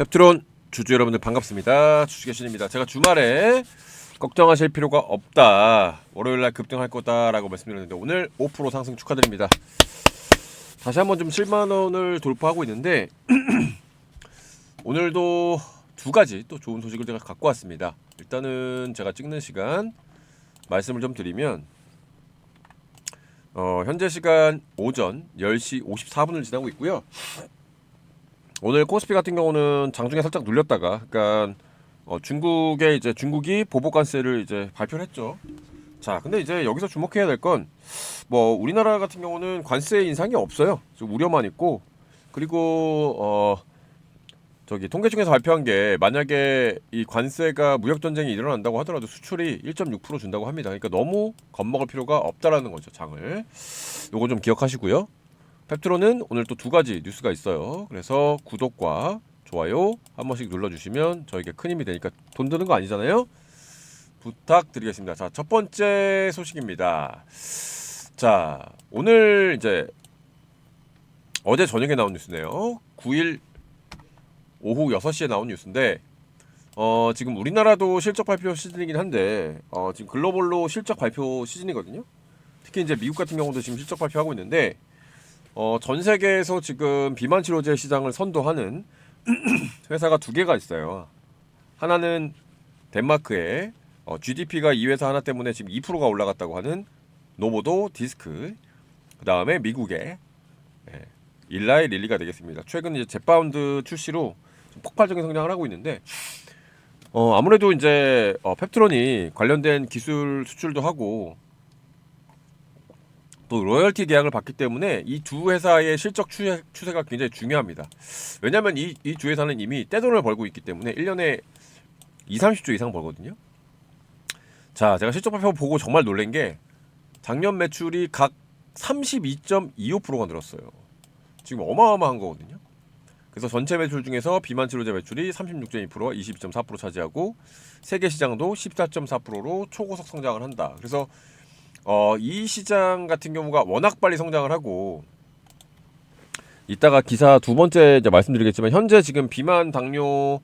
펩트론 주주 여러분들 반갑습니다. 주식의 신입니다. 제가 주말에 걱정하실 필요가 없다. 월요일 날 급등할 거다라고 말씀드렸는데 오늘 5% 상승 축하드립니다. 다시 한번 좀 7만 원을 돌파하고 있는데 오늘도 두 가지 또 좋은 소식을 제가 갖고 왔습니다. 일단은 제가 찍는 시간 말씀을 좀 드리면 어, 현재 시간 오전 10시 54분을 지나고 있고요. 오늘 코스피 같은 경우는 장중에 살짝 눌렸다가 그러니까 어, 중국의 이제 중국이 보복 관세를 이제 발표를 했죠. 자, 근데 이제 여기서 주목해야 될 건 뭐 우리나라 같은 경우는 관세 인상이 없어요. 좀 우려만 있고 그리고 어 저기 통계청에서 발표한 게 만약에 이 관세가 무역 전쟁이 일어난다고 하더라도 수출이 1.6% 준다고 합니다. 그러니까 너무 겁먹을 필요가 없다라는 거죠, 장을. 요거 좀 기억하시고요. 펩트로는 오늘 또 두 가지 뉴스가 있어요. 그래서 구독과 좋아요 한 번씩 눌러주시면 저에게 큰 힘이 되니까 돈 드는 거 아니잖아요. 부탁드리겠습니다. 자, 첫 번째 소식입니다. 자, 오늘 이제 어제 저녁에 나온 뉴스네요. 9일 오후 6시에 나온 뉴스인데 어, 지금 우리나라도 실적 발표 시즌이긴 한데 어, 지금 글로벌로 실적 발표 시즌이거든요. 특히 이제 미국 같은 경우도 지금 실적 발표하고 있는데 어, 전 세계에서 지금 비만 치료제 시장을 선도하는 회사가 두 개가 있어요. 하나는 덴마크의 어, GDP가 이 회사 하나 때문에 지금 2%가 올라갔다고 하는 노보도 디스크. 그 다음에 미국의 예, 일라이 릴리가 되겠습니다. 최근 이제 제파운드 출시로 좀 폭발적인 성장을 하고 있는데 어, 아무래도 이제 어, 펩트론이 관련된 기술 수출도 하고 또 로열티 계약을 받기 때문에 이 두 회사의 실적 추세, 추세가 굉장히 중요합니다. 왜냐하면 이이두 회사는 이미 떼돈을 벌고 있기 때문에 1년에 2, 30조 이상 벌거든요. 자, 제가 실적 발표 보고 정말 놀란 게 작년 매출이 각 32.25%가 늘었어요. 지금 어마어마한 거거든요. 그래서 전체 매출 중에서 비만 치료제 매출이 36.2%와 22.4% 차지하고 세계 시장도 14.4%로 초고속 성장을 한다. 그래서 어, 이 시장 같은 경우가 워낙 빨리 성장을 하고 이따가 기사 두 번째 이제 말씀드리겠지만 현재 지금 비만 당뇨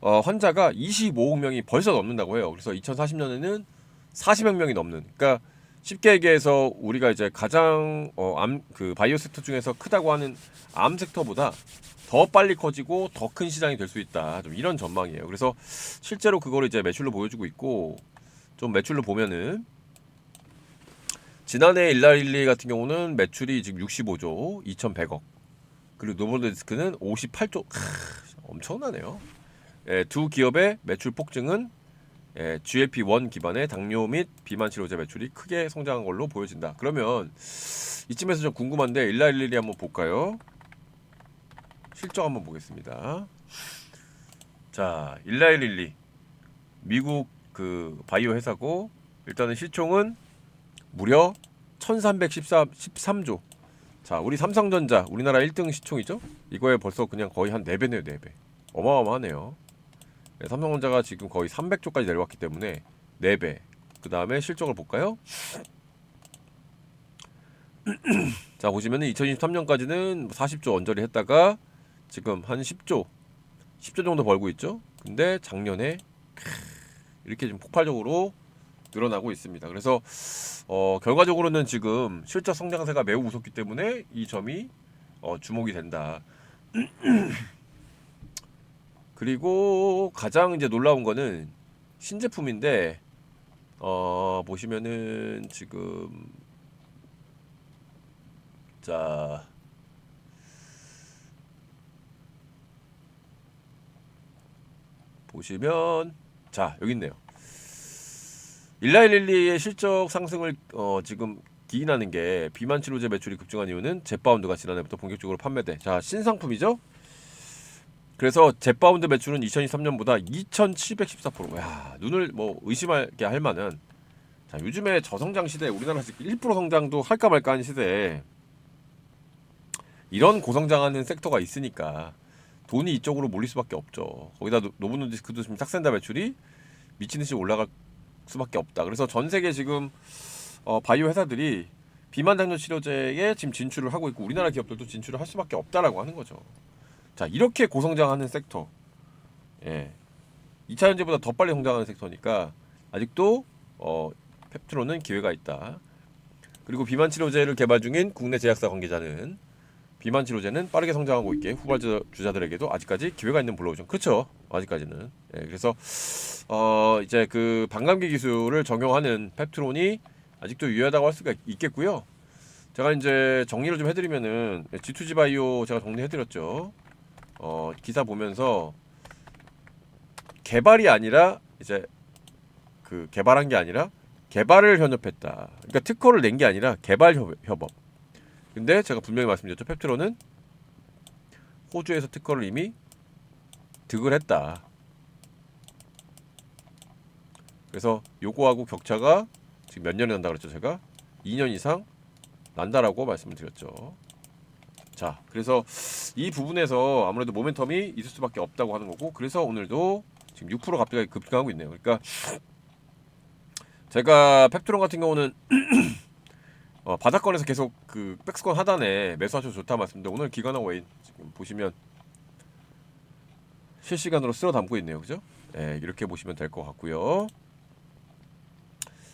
어, 환자가 25억 명이 벌써 넘는다고 해요. 그래서 2040년에는 40억 명이 넘는. 그러니까 쉽게 얘기해서 우리가 이제 가장 어, 암, 그 바이오 섹터 중에서 크다고 하는 암 섹터보다 더 빨리 커지고 더 큰 시장이 될 수 있다. 좀 이런 전망이에요. 그래서 실제로 그거를 이제 매출로 보여주고 있고 좀 매출로 보면은 지난해 일라일리 같은 경우는 매출이 지금 65조 2,100억 그리고 노블디스크는 58조 크, 엄청나네요. 예, 두 기업의 매출 폭증은 예, GLP-1 기반의 당뇨 및 비만 치료제 매출이 크게 성장한 걸로 보여진다. 그러면 이쯤에서 좀 궁금한데 일라일리 한번 볼까요? 실적 한번 보겠습니다. 자, 일라일리 미국 그 바이오 회사고 일단은 실총은 무려 1313조. 자, 우리 삼성전자 우리나라 1등 시총이죠? 이거에 벌써 그냥 거의 한 4배네요, 4배. 어마어마하네요. 네, 삼성전자가 지금 거의 300조까지 내려왔기 때문에 4배. 그 다음에 실적을 볼까요? 자 보시면은 2023년까지는 40조 언저리 했다가 지금 한 10조 10조 정도 벌고 있죠. 근데 작년에 이렇게 좀 폭발적으로 늘어나고 있습니다. 그래서 어, 결과적으로는 지금 실적 성장세가 매우 무섭기 때문에 이 점이 어, 주목이 된다. 그리고 가장 이제 놀라운 거는 신제품인데 어 보시면은 지금 자 보시면 자 여기 있네요. 일라일릴리의 실적 상승을 어 지금 기인하는 게 비만 치료제 매출이 급증한 이유는 제파운드가 지난해부터 본격적으로 판매돼. 자 신상품이죠. 그래서 제파운드 매출은 2023년보다 2,714%. 야, 눈을 뭐 의심하게 할 만한. 자, 요즘에 저성장 시대 우리나라 1% 성장도 할까 말까 하는 시대에 이런 고성장하는 섹터가 있으니까 돈이 이쪽으로 몰릴 수밖에 없죠. 거기다 노- 노브노디스크도 지금 싹센다 매출이 미친 듯이 올라갈 수밖에 없다. 그래서 전 세계 지금 어, 바이오 회사들이 비만 당뇨 치료제에 지금 진출을 하고 있고 우리나라 기업들도 진출을 할 수밖에 없다라고 하는 거죠. 자 이렇게 고성장하는 섹터 예. 2차 전지보다 더 빨리 성장하는 섹터니까 아직도 어, 펩트론은 기회가 있다. 그리고 비만 치료제를 개발 중인 국내 제약사 관계자는 비만 치료제는 빠르게 성장하고 있게 후발주자들에게도 아직까지 기회가 있는 블루오션. 그렇죠. 아직까지는. 예, 그래서 어, 이제 그 반감기 기술을 적용하는 펩트론이 아직도 유효하다고 할 수가 있겠고요. 제가 이제 정리를 좀 해드리면은 G2G 바이오 제가 정리해드렸죠. 어, 기사 보면서 개발이 아니라 이제 그 개발한 게 아니라 개발을 현업했다. 그러니까 특허를 낸 게 아니라 개발 협- 협업. 근데 제가 분명히 말씀드렸죠. 펩트론은 호주에서 특허를 이미 득을 했다. 그래서 요거하고 격차가 지금 몇 년이 난다 그랬죠, 제가? 2년 이상 난다라고 말씀을 드렸죠. 자, 그래서 이 부분에서 아무래도 모멘텀이 있을 수밖에 없다고 하는 거고, 그래서 오늘도 지금 6% 갑자기 급등하고 있네요. 그러니까 제가 펩트론 같은 경우는 어, 바닥권에서 계속 그 백스권 하단에 매수하셔도 좋다 말씀인데 오늘 기관하고 웨인 지금 보시면 실시간으로 쓸어 담고 있네요, 그죠? 예, 이렇게 보시면 될 것 같고요.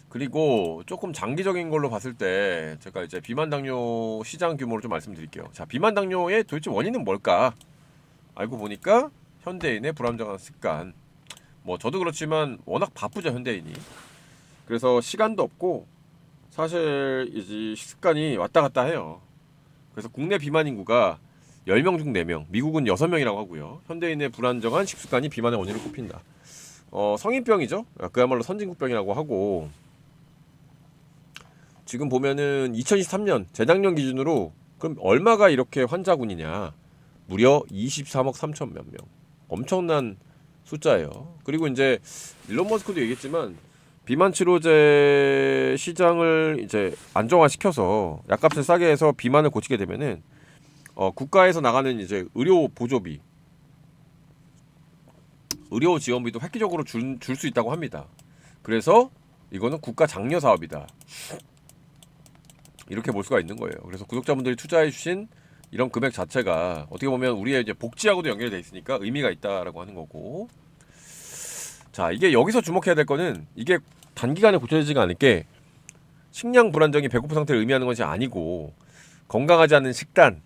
그리고 조금 장기적인 걸로 봤을 때 제가 이제 비만 당뇨 시장 규모를 좀 말씀드릴게요. 자, 비만 당뇨의 도대체 원인은 뭘까? 알고 보니까 현대인의 불안정한 습관. 뭐 저도 그렇지만 워낙 바쁘죠 현대인이. 그래서 시간도 없고 사실 이제 식습관이 왔다 갔다 해요. 그래서 국내 비만 인구가 10명 중 4명, 미국은 6명이라고 하고요. 현대인의 불안정한 식습관이 비만의 원인으로 꼽힌다. 어, 성인병이죠. 그야말로 선진국병이라고 하고 지금 보면은 2023년 재작년 기준으로 그럼 얼마가 이렇게 환자군이냐? 무려 23억 3천 몇 명. 엄청난 숫자예요. 그리고 이제 일론 머스크도 얘기했지만 비만 치료제 시장을 이제 안정화시켜서 약값을 싸게 해서 비만을 고치게 되면은 어, 국가에서 나가는 이제 의료 보조비, 의료 지원비도 획기적으로 줄수 있다고 합니다. 그래서 이거는 국가 장려 사업이다. 이렇게 볼 수가 있는 거예요. 그래서 구독자분들이 투자해 주신 이런 금액 자체가 어떻게 보면 우리의 이제 복지하고도 연결돼 있으니까 의미가 있다라고 하는 거고. 자, 이게 여기서 주목해야 될 거는 이게 단기간에 고쳐지지가 않을 게 식량 불안정이 배고픈 상태를 의미하는 것이 아니고 건강하지 않은 식단,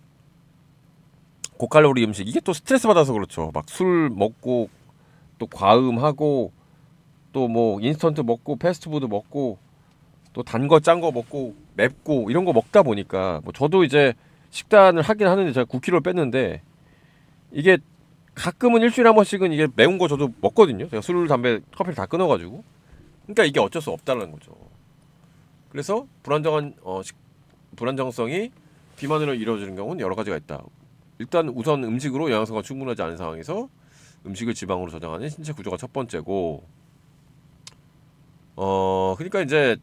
고칼로리 음식 이게 또 스트레스 받아서 그렇죠. 막 술 먹고 또 과음하고 또 뭐 인스턴트 먹고 패스트푸드 먹고 또 단 거 짠 거 먹고 맵고 이런 거 먹다 보니까 뭐 저도 이제 식단을 하긴 하는데 제가 9kg를 뺐는데 이게 가끔은 일주일에 한 번씩은 이게 매운 거 저도 먹거든요. 제가 술, 담배, 커피를 다 끊어가지고. 그러니까 이게 어쩔 수 없다는 거죠. 그래서 불안정한 어, 식, 불안정성이 비만으로 이루어지는 경우는 여러 가지가 있다. 일단 우선 음식으로 영양소가 충분하지 않은 상황에서 음식을 지방으로 저장하는 신체 구조가 첫 번째고 어 그러니까 이제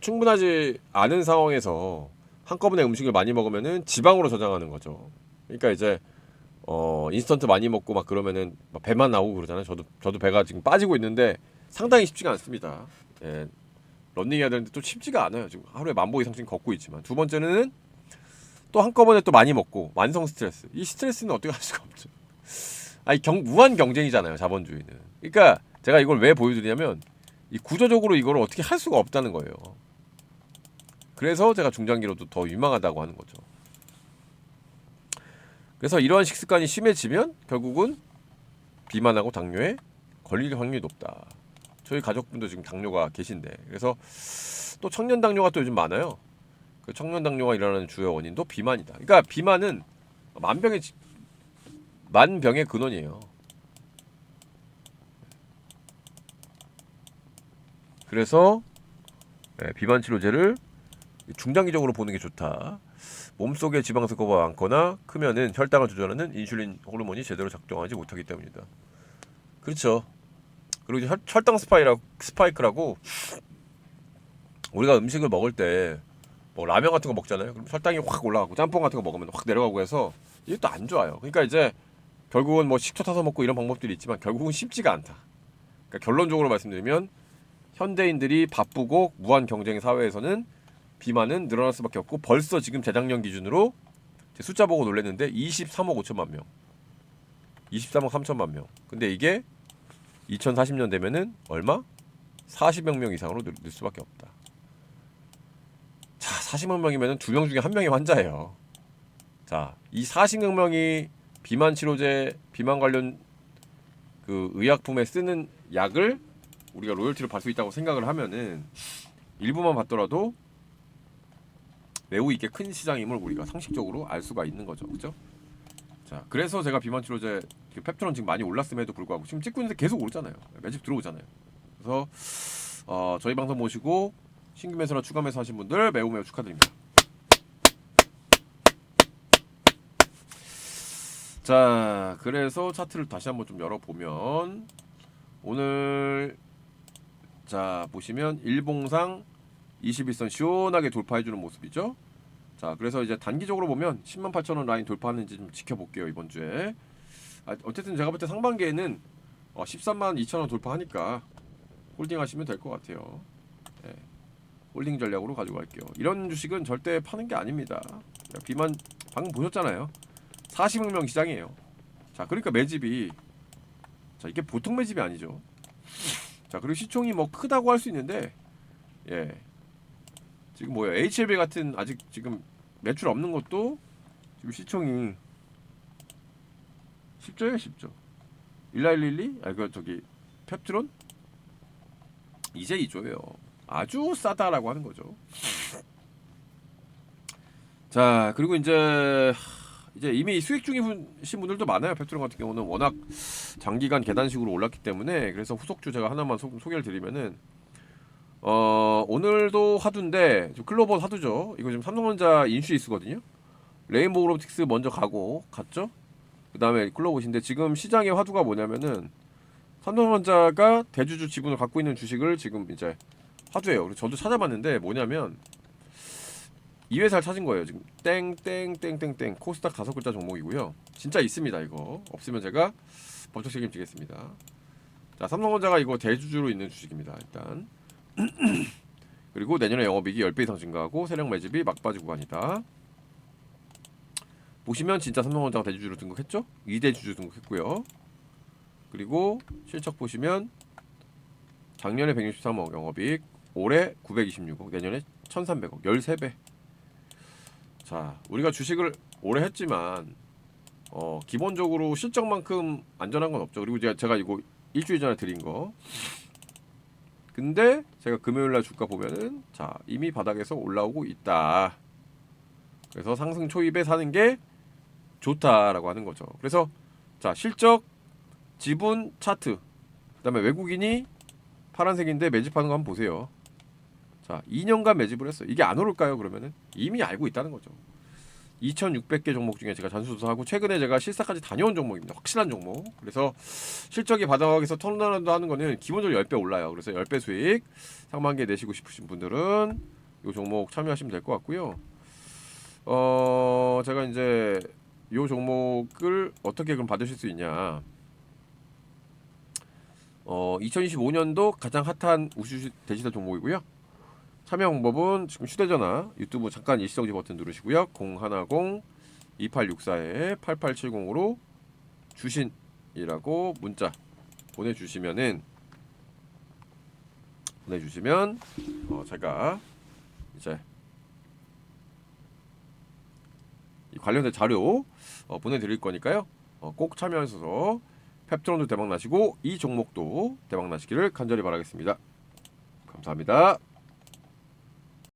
충분하지 않은 상황에서 한꺼번에 음식을 많이 먹으면은 지방으로 저장하는 거죠. 그러니까 이제 어 인스턴트 많이 먹고 막 그러면은 막 배만 나오고 그러잖아요. 저도 저도 배가 지금 빠지고 있는데 상당히 쉽지가 않습니다. 예. 런닝해야 되는데 또 쉽지가 않아요. 지금 하루에 만보 이상씩 걷고 있지만 두 번째는 또 한꺼번에 또 많이 먹고 만성 스트레스. 이 스트레스는 어떻게 할 수가 없죠. 아니 경 무한 경쟁이잖아요. 자본주의는. 그러니까 제가 이걸 왜 보여드리냐면 이 구조적으로 이걸 어떻게 할 수가 없다는 거예요. 그래서 제가 중장기로도 더 유망하다고 하는 거죠. 그래서 이러한 식습관이 심해지면 결국은 비만하고 당뇨에 걸릴 확률이 높다. 저희 가족분도 지금 당뇨가 계신데 그래서 또 청년 당뇨가 또 요즘 많아요. 그 청년 당뇨가 일어나는 주요 원인도 비만이다. 그러니까 비만은 만병의 지- 만병의 근원이에요. 그래서 네, 비만 치료제를 중장기적으로 보는 게 좋다. 몸속에 지방 스코가 많거나 크면은 혈당을 조절하는 인슐린 호르몬이 제대로 작동하지 못하기 때문이다. 그렇죠. 그리고 혈, 혈당 스파이라, 스파이크라고 우리가 음식을 먹을 때 뭐 라면 같은 거 먹잖아요. 그럼 혈당이 확 올라가고 짬뽕 같은 거 먹으면 확 내려가고 해서 이게 또 안 좋아요. 그러니까 이제 결국은 뭐 식초 타서 먹고 이런 방법들이 있지만 결국은 쉽지가 않다. 그러니까 결론적으로 말씀드리면 현대인들이 바쁘고 무한 경쟁 사회에서는 비만은 늘어날 수밖에 없고 벌써 지금 재작년 기준으로 제 숫자 보고 놀랐는데 23억 5천만 명. 23억 3천만 명. 근데 이게 2040년 되면은 얼마? 40억 명 이상으로 늘, 늘 수밖에 없다. 자, 40억 명이면은 두명 중에 한 명이 환자예요. 자, 이 40억 명이 비만 치료제, 비만 관련 그 의약품에 쓰는 약을 우리가 로열티로 받을 수 있다고 생각을 하면은 일부만 받더라도 매우 이게 큰 시장임을 우리가 상식적으로 알 수가 있는 거죠. 그죠? 자, 그래서 제가 비만 치료제 그 펩트론 지금 많이 올랐음에도 불구하고 지금 찍고 있는데 계속 오르잖아요. 매집 들어오잖아요. 그래서 어, 저희 방송 모시고 신규 매수나 추가 매수 하신 분들 매우 매우 축하드립니다. 자, 그래서 차트를 다시 한번 좀 열어보면 오늘 자 보시면 일봉상 21선 시원하게 돌파해주는 모습이죠. 자, 그래서 이제 단기적으로 보면 10만 8천 원 라인 돌파하는지 좀 지켜볼게요 이번 주에. 아, 어쨌든 제가 볼 때 상반기에는 어, 13만 2천 원 돌파하니까 홀딩하시면 될 것 같아요. 예. 홀딩 전략으로 가지고 갈게요. 이런 주식은 절대 파는 게 아닙니다. 비만 방금 보셨잖아요. 40억 명 시장이에요. 자, 그러니까 매집이 자 이게 보통 매집이 아니죠. 자 그리고 시총이 뭐 크다고 할 수 있는데 예 지금 뭐야 HLB 같은 아직 지금 매출 없는 것도 지금 시총이 10조예요 10조 1112 아 그 저기 펩트론 이제 2조예요 아주 싸다라고 하는 거죠 자 그리고 이제 이제 이미 수익 중이신 분들도 많아요 펩트론 같은 경우는 워낙 장기간 계단식으로 올랐기 때문에 그래서 후속주 제가 하나만 소, 소개를 드리면은 어 오늘도 화두인데 좀 클로버 화두죠. 이거 지금 삼성전자 인슈이스거든요. 레인보우 로틱스 먼저 가고 갔죠. 그 다음에 클로버인데 지금 시장의 화두가 뭐냐면은 삼성전자가 대주주 지분을 갖고 있는 주식을 지금 이제 화두예요. 그래서 저도 찾아봤는데 뭐냐면 이 회사를 찾은 거예요. 지금 땡땡땡땡땡 코스닥 다섯 글자 종목이고요. 진짜 있습니다. 이거 없으면 제가 법적 책임지겠습니다. 자, 삼성전자가 이거 대주주로 있는 주식입니다. 일단 그리고 내년에 영업이익이 10배 이상 증가하고 세력 매집이 막바지 구간이다. 보시면 진짜 삼성전자가 대주주로 등극했죠? 2대 주주 등극했고요. 그리고 실적 보시면 작년에 163억 영업이익, 올해 926억, 내년에 1,300억, 13배. 자, 우리가 주식을 오래 했지만 어, 기본적으로 실적만큼 안전한 건 없죠. 그리고 제가, 제가 이거 일주일 전에 드린 거. 근데 제가 금요일 날 주가 보면은 자, 이미 바닥에서 올라오고 있다. 그래서 상승 초입에 사는 게 좋다라고 하는 거죠. 그래서 자, 실적 지분 차트. 그다음에 외국인이 파란색인데 매집하는 거 한번 보세요. 자, 2년간 매집을 했어. 이게 안 오를까요? 그러면은 이미 알고 있다는 거죠. 2,600개 종목 중에 제가 전수조사하고 최근에 제가 실사까지 다녀온 종목입니다. 확실한 종목. 그래서 실적이 바닥에서 턴어라운드 하는 거는 기본적으로 10배 올라요. 그래서 10배 수익 상반기에 내시고 싶으신 분들은 이 종목 참여하시면 될 것 같고요. 어, 제가 이제 이 종목을 어떻게 그럼 받으실 수 있냐? 어, 2025년도 가장 핫한 우수 데지털 종목이고요. 참여 방법은 지금 휴대전화 유튜브 잠깐 일시정지 버튼 누르시고요. 010 2864에 8870으로 주신이라고 문자 보내주시면은 보내주시면 어 제가 이제 이 관련된 자료 어 보내드릴 거니까요. 어 꼭 참여하셔서 펩트론도 대박 나시고 이 종목도 대박 나시기를 간절히 바라겠습니다. 감사합니다.